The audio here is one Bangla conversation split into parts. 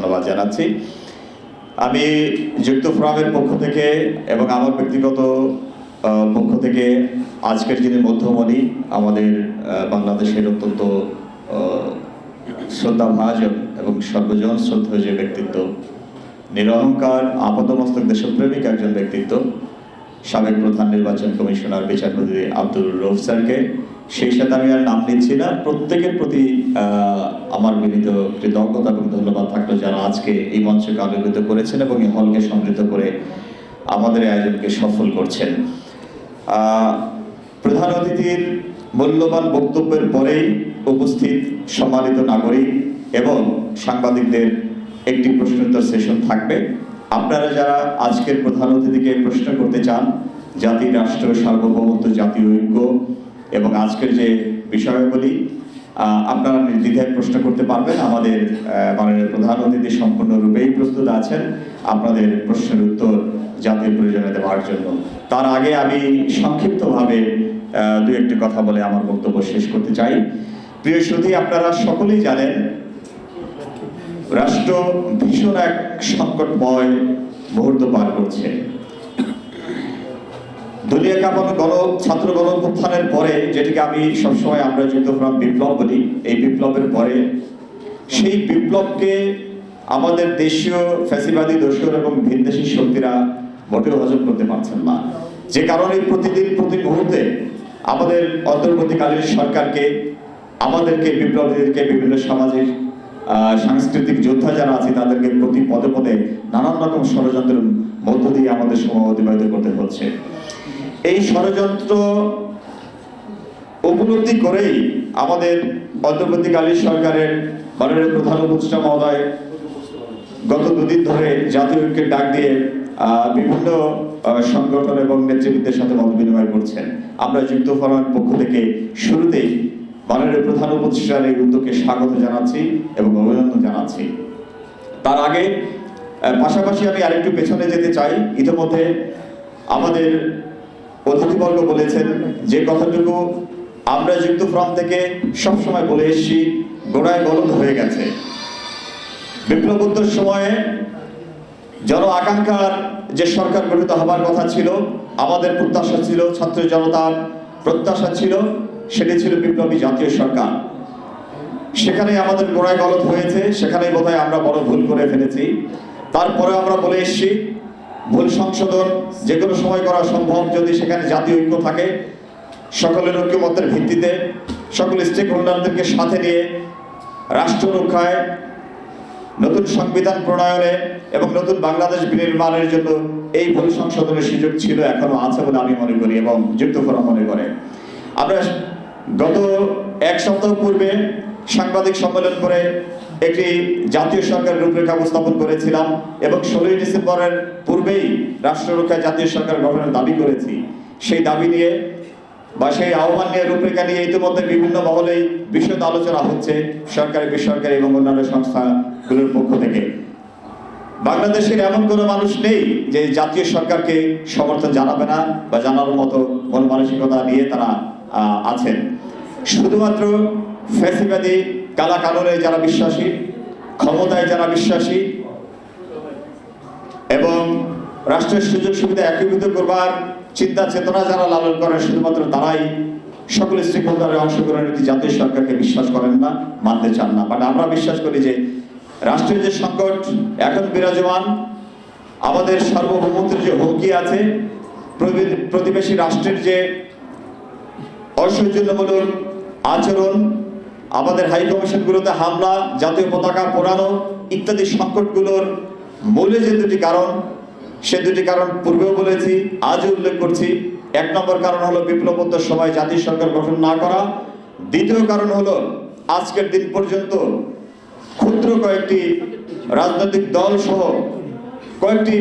ধন্যবাদ জানাচ্ছি। আমি যুক্ত ফোরামের পক্ষ থেকে এবং আমার ব্যক্তিগত পক্ষ থেকে আজকের যিনি মধ্যমণি আমাদের বাংলাদেশের অত্যন্ত শ্রদ্ধা শ্রদ্ধাভাজন এবং সর্বজন শ্রদ্ধা যে ব্যক্তিত্ব, নিরহংকার আপাতমস্তক দেশপ্রেমিক একজন ব্যক্তিত্ব সাবেক প্রধান নির্বাচন কমিশনার বিচারপতি আব্দুল রৌফ স্যারকে। সেই সাথে আমি আর নাম নিচ্ছি না। প্রত্যেকের প্রতি আমার মিলিত কৃতজ্ঞতা এবং ধন্যবাদ থাকল যারা আজকে এই মঞ্চকে আলোকিত করেছেন এবং এই হলকে সমৃদ্ধ করে আমাদের আয়োজনকে সফল করছেন। প্রধান অতিথির মূল্যবান বক্তব্যের পরেই উপস্থিত সম্মানিত নাগরিক এবং সাংবাদিকদের একটি প্রশ্নোত্তর সেশন থাকবে। আপনারা যারা আজকের প্রধান অতিথিকে প্রশ্ন করতে চান, জাতি, রাষ্ট্র, সার্বভৌমত্ব, জাতীয় ঐক্য এবং আজকের যে বিষয়াবলী আপনারা নির্দ্বিধায় প্রশ্ন করতে পারবেন। আমাদের মাননীয় প্রধান অতিথি সম্পূর্ণরূপেই প্রস্তুত আছেন। আপনাদের প্রশ্নের উত্তর জাতীয় প্রয়োজনে দেওয়ার জন্য। তার আগে আমি সংক্ষিপ্তভাবে দু একটি কথা বলে আমার বক্তব্য শেষ করতে চাই। প্রিয় সুধী আপনারা সকলেই জানেন রাষ্ট্র ভীষণ এক সংকটময় মুহূর্ত পার করছে। দলীয় কাপানো গণ, ছাত্র গণ অভ্যুত্থানের পরে যেটিকে আমি সবসময় আমরা যুক্ত ফ্রম বিপ্লব বলি, এই বিপ্লবের পরে সেই বিপ্লবকে আমাদের দেশীয় ফ্যাসিবাদী, দোষর এবং ভিনদেশী শক্তিরা মোটেও হজম করতে পারছেন না। যে কারণে প্রতিদিন, প্রতি মুহূর্তে আমাদের অন্তর্বর্তীকালীন সরকারকে, আমাদেরকে, বিপ্লবীদেরকে বিভিন্ন সামাজিক সাংস্কৃতিক যোদ্ধা যারা আছে, তাদেরকে প্রতি পদে পদে নানান রকম ষড়যন্ত্রের মধ্য দিয়ে আমাদের সময় অতিবাহিত করতে হচ্ছে। এই ষড়যন্ত্র উপলব্ধি করেই আমাদের অন্তর্বর্তীকালীন সরকারের মাননীয় প্রধান উপদেষ্টা মহোদয় গত দুদিন ধরে জাতীয় ঐক্যের ডাক দিয়ে বিভিন্ন সংগঠন এবং নেতৃবৃন্দের সাথে মত বিনিময় করছেন। আমরা যুক্ত ফোরামের পক্ষ থেকে শুরুতেই মাননীয় প্রধান উপদেষ্টার এই উদ্যোগকে স্বাগত জানাচ্ছি এবং অভিনন্দন জানাচ্ছি। তার আগে পাশাপাশি আমি আরেকটু পেছনে যেতে চাই। ইতিমধ্যে আমাদের অতিথিবর্গ বলেছেন যে কথাটুকু আমরা যুক্ত ফ্রন্ট থেকে সবসময় বলে এসেছি, গোড়ায় গলদ হয়ে গেছে। বিপ্লবোত্তর সময়ে জন আকাঙ্ক্ষার যে সরকার গঠিত হবার কথা ছিল, আমাদের প্রত্যাশা ছিল, ছাত্র জনতার প্রত্যাশা ছিল সেটি ছিল বিপ্লবী জাতীয় সরকার। সেখানে আমাদের গোড়ায় গলত হয়েছে সেখানে বোধহয় আমরা বড় ভুল করে ফেলেছি। তারপরে আমরা বলে এসেছি, ভুল সংশোধন যে কোনো সময় করা সম্ভব যদি সেখানে জাতীয় ঐক্য থাকে, সকলের ঐক্যমতের ভিত্তিতে সকল স্টেক হোল্ডারদেরকে সাথে নিয়ে রাষ্ট্র রক্ষায়, নতুন সংবিধান প্রণয়নে এবং নতুন বাংলাদেশ বিনির্মাণের জন্য এই ভুল সংশোধনের সুযোগ ছিল, এখনও আছে বলে আমি মনে করি এবং যুক্ত ফোরাম মনে করে। আমরা গত এক সপ্তাহ পূর্বে সাংবাদিক সম্মেলন করে একটি জাতীয় সরকার রূপরেখা উপস্থাপন করেছিলাম এবং ষোলোই ডিসেম্বরের পূর্বেই রাষ্ট্র রক্ষায় জাতীয় সরকার গঠনের দাবি করেছি। সেই দাবি নিয়ে বা সেই আহ্বান নিয়ে রূপরেখা নিয়ে ইতিমধ্যে বিভিন্ন মহলেই বিশদ আলোচনা হচ্ছে সরকারি, বেসরকারি এবং অন্যান্য সংস্থাগুলোর পক্ষ থেকে। বাংলাদেশের এমন কোনো মানুষ নেই যে জাতীয় সরকারকে সমর্থন জানাবে না বা জানানোর মতো মন মানসিকতা নিয়ে তারা আছেন। শুধুমাত্র ফ্যাসিবাদী কালা কানুনে যারা বিশ্বাসী, ক্ষমতায় যারা বিশ্বাসী, এবং রাষ্ট্রের সুযোগ সুবিধা একীভূত করবার চিন্তা চেতনা যারা লালন করেন, শুধুমাত্র তারাই সকল স্টেক হোল্ডারে অংশগ্রহণ একটি জাতীয় সরকারকে বিশ্বাস করেন না, মানতে চান না। বাট আমরা বিশ্বাস করি যে রাষ্ট্রের যে সংকট এখন বিরাজমান, আমাদের সার্বভৌমত্বের যে হুমকি আছে প্রতিবেশী রাষ্ট্রের যে অসৌজন্যমূলক আচরণ, আমাদের হাই কমিশনগুলোতে হামলা, জাতীয় পতাকা পোড়ানো ইত্যাদি সংকটগুলোর মূলে যে দুটি কারণ, সে দুটি কারণ পূর্বেও বলেছি, আজও উল্লেখ করছি। এক নম্বর কারণ হলো বিপ্লবোত্তর সময় জাতীয় সরকার গঠন না করা। দ্বিতীয় কারণ হলো আজকের দিন পর্যন্ত ক্ষুদ্র কয়েকটি রাজনৈতিক দল সহ কয়েকটি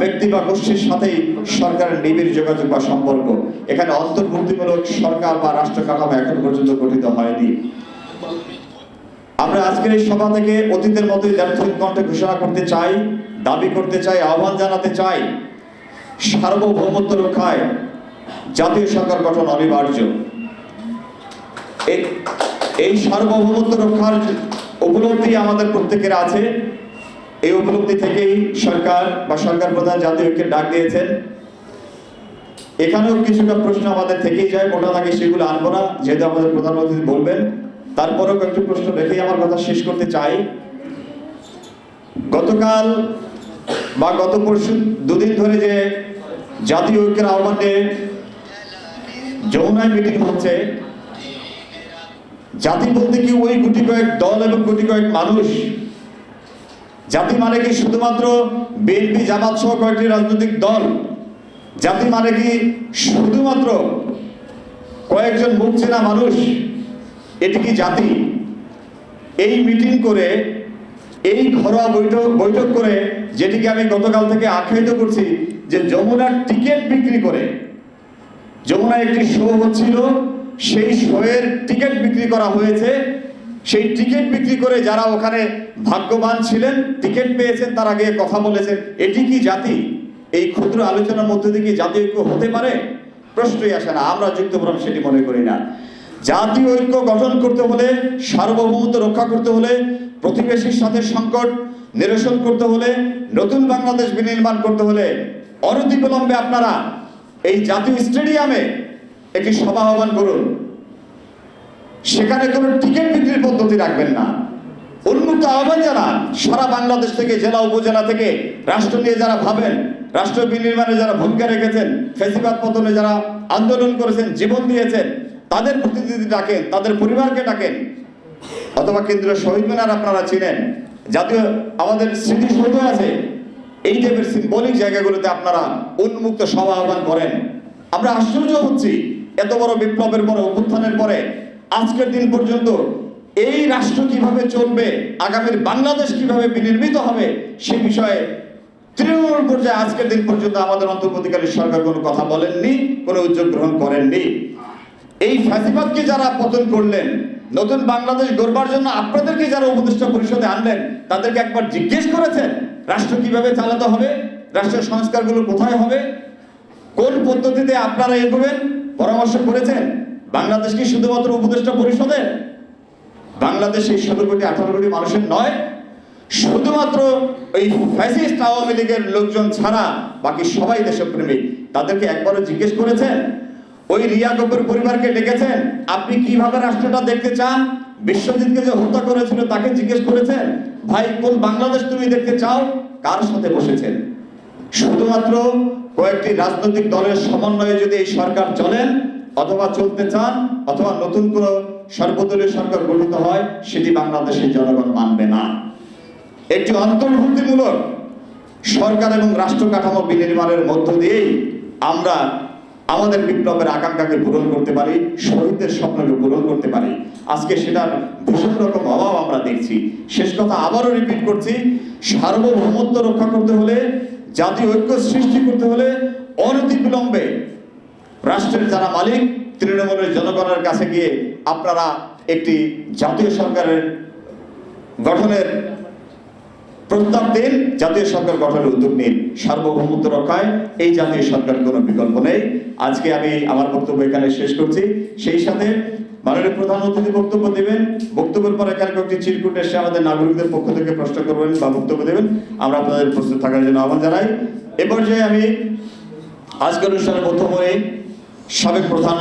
ব্যক্তি বা গোষ্ঠীর সাথেই সরকারের নিবিড় যোগাযোগ বা সম্পর্ক। এখানে অন্তর্ভুক্তিমূলক সরকার বা রাষ্ট্র কাঠামো এখন পর্যন্ত গঠিত হয়নি। আমরা আজকের এই সভা থেকে অতীতের মতোই ব্যর্থহীন কণ্ঠে ঘোষণা করতে চাই, দাবি করতে চাই, আহ্বান জানাতে চাই, সার্বভৌমত্ব রক্ষায় জাতীয় সরকার গঠন অনিবার্য। এই- এই সার্বভৌমত্ব রক্ষার উপলব্ধি আমাদের প্রত্যেকের আছে। এই উপলব্ধি থেকেই সরকার বা সরকার প্রধান জাতীয় ঐক্যের ডাক দিয়েছেন। এখানেও কিছুটা প্রশ্ন আমাদের থেকেই যায়, মোটা থাকে সেগুলো আনব না, যেহেতু আমাদের প্রধানমন্ত্রী বলবেন। তারপরেও কয়েকটি প্রশ্ন রেখেই আমার কথা শেষ করতে চাই। গতকাল বা গত পরশু দুদিন ধরে যে জাতীয় ঐক্যের আহ্বানে যমুনায় মিটিং হচ্ছে, জাতি বলতে কি ওই গুটি কয়েক দল এবং গুটি কয়েক মানুষ? জাতি মানে কি শুধুমাত্র বিএনপি, জামাত সহ কয়েকটি রাজনৈতিক দল? জাতি মানে কি? শুধুমাত্র কয়েকজন মুখ চেনা মানুষ, এটি কি জাতি? এই মিটিং করে, এই ঘরোয়া বৈঠক বৈঠক করে, যেটিকে আমি গতকাল থেকে আখ্যায়িত করছি যে যমুনার টিকিট বিক্রি করে যমুনা একটি শো হচ্ছিল, সেই শোয়ের টিকিট বিক্রি করা হয়েছে। সেই টিকিট বিক্রি করে যারা ওখানে ভাগ্যবান ছিলেন, টিকিট পেয়েছেন, তারা গিয়ে কথা বলেছেন, এটি কি জাতি? এই ক্ষুদ্র আলোচনার মধ্যে দিয়ে কি জাতীয় ঐক্য হতে পারে? প্রশ্নই আসে না, আমরা যুক্তপুরম সেটি মনে করি না। জাতীয় ঐক্য গঠন করতে হলে, সার্বভৌমত্ব রক্ষা করতে হলে, প্রতিবেশীর সাথে সংকট নিরসন করতে হলে, নতুন বাংলাদেশ বিনির্মাণ করতে হলে, অনতিবিলম্বে আপনারা এই জাতীয় স্টেডিয়ামে একটি সভা আহ্বান করুন। সেখানে কোনো টিকিট বিক্রির পদ্ধতি রাখবেন না। উন্মুক্ত আহ্বান জানান, সারা বাংলাদেশ থেকে, জেলা, উপজেলা থেকে, রাষ্ট্র নিয়ে যারা ভাবেন রাষ্ট্র বিনির্মাণে যারা ভূমিকা রেখেছেন, ফেসিবাদ পতনে যারা আন্দোলন করেছেন, জীবন দিয়েছেন, তাদের প্রতিনিধি ডাকেন, তাদের পরিবারকে ডাকেন। অথবা কেন্দ্রীয় শহীদ মিনার আপনারা চিনেন, জাতীয় আমাদের স্মৃতিসৌধ আছে, এই টাইপের সিম্বলিক জায়গাগুলোতে আপনারা উন্মুক্ত সভা আহ্বান করেন। আমরা আশ্চর্য হচ্ছি, এত বড় বিপ্লবের পরে, অভ্যুত্থানের পরে, আজকের দিন পর্যন্ত এই রাষ্ট্র কীভাবে চলবে, আগামীর বাংলাদেশ কীভাবে বিনির্মিত হবে, সে বিষয়ে তৃণমূল পর্যায়ে আজকের দিন পর্যন্ত আমাদের অন্তর্বর্তীকালীন সরকার কোনো কথা বলেননি, কোনো উদ্যোগ গ্রহণ করেননি। এই ফ্যাসিবাদকে যারা পতন করলেন, নতুন বাংলাদেশ গড়বার জন্য আপনাদেরকে যারা উপদেষ্টা পরিষদে আনলেন, তাদেরকে একবার জিজ্ঞেস করেছেন, রাষ্ট্র কীভাবে চালাতে হবে রাষ্ট্রের সংস্কারগুলো কোথায় হবে, কোন পদ্ধতিতে আপনারা এগোবেন, পরামর্শ করেছেন? বাংলাদেশ কি শুধুমাত্র উপদেষ্টা পরিষদের? বাংলাদেশ এই সতেরো কোটি, আঠারো কোটি মানুষের নয় শুধুমাত্র ওই ফ্যাসিস্ট আওয়ামী লীগের লোকজন ছাড়া বাকি সবাই দেশপ্রেমিক তাদেরকে একবারও জিজ্ঞেস করেছেন, ওই রিয়া কপুর পরিবারকে ডেকেছেন? আপনি কীভাবে রাষ্ট্রটা দেখতে চান? বিশ্বজিৎকে যে হত্যা করেছিল তাকে জিজ্ঞেস করেছেন, ভাই, কোন বাংলাদেশ তুমি দেখতে চাও? কার সাথে বসেছেন? শুধুমাত্র কয়েকটি রাজনৈতিক দলের সমন্বয়ে যদি এই সরকার চলেন অথবা চলতে চান, অথবা নতুন কোনো সর্বদলীয় সরকার গঠিত হয়, সেটি বাংলাদেশের জনগণ মানবে না। একটি অন্তর্ভুক্তিমূলক সরকার এবং রাষ্ট্র কাঠামো বিনির্মাণের মধ্য দিয়েই আমরা আমাদের বিপ্লবের আকাঙ্ক্ষাকে পূরণ করতে পারি, শহীদদের স্বপ্নকে পূরণ করতে পারি। আজকে সেটার ভীষণ রকম অভাব আমরা দেখছি। শেষ কথা আবারও রিপিট করছি, সার্বভৌমত্ব রক্ষা করতে হলে, জাতীয় ঐক্য সৃষ্টি করতে হলে অনতিবিলম্বে রাষ্ট্রের যারা মালিক, তৃণমূলের জনগণের কাছে গিয়ে আপনারা একটি জাতীয় সরকারের গঠনের প্রস্তাব দিন জাতীয় সরকার গঠনের উদ্যোগ নিন। সার্বভৌমত্ব রক্ষায় এই জাতীয় সরকার কোনো বিকল্প নেই। আজকে আমি আমার বক্তব্য এখানে শেষ করছি। সেই সাথে মাননীয় প্রধান অতিথি বক্তব্য দেবেন। বক্তব্যের পরে এখানে কয়েকটি চিরকুট এসে আমাদের নাগরিকদের পক্ষ থেকে প্রশ্ন করবেন বা বক্তব্য দেবেন। আমরা আপনাদের প্রস্তুত থাকার জন্য আহ্বান জানাই। এ পর্যায়ে আমি আজকের অনুষ্ঠানের প্রথম সাবেক প্রধান